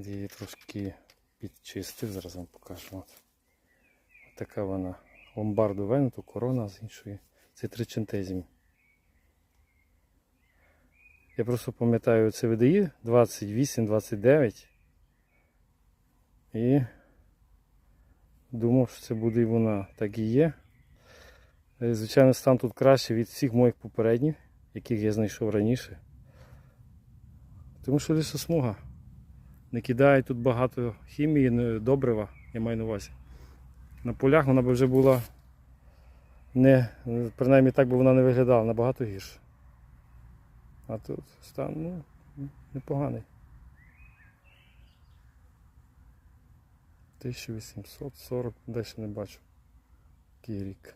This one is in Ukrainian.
От її трошки підчистив, зараз вам покажу. От. Така вона. Ломбарду Венету, корона з іншої. Це тричентезім. Я просто пам'ятаю це VDI 28-29. І думав, що це буде і вона. Так і є. Е, Звичайно, стан тут краще від всіх моїх попередніх, яких я знайшов раніше. Тому що лісосмуга. Не кидають тут багато хімії, добрива, я маю на увазі. На полях вона б вже була не, принаймні так би вона не виглядала, набагато гірше. А тут стан ну, непоганий. 1840, далі не бачу. Який рік.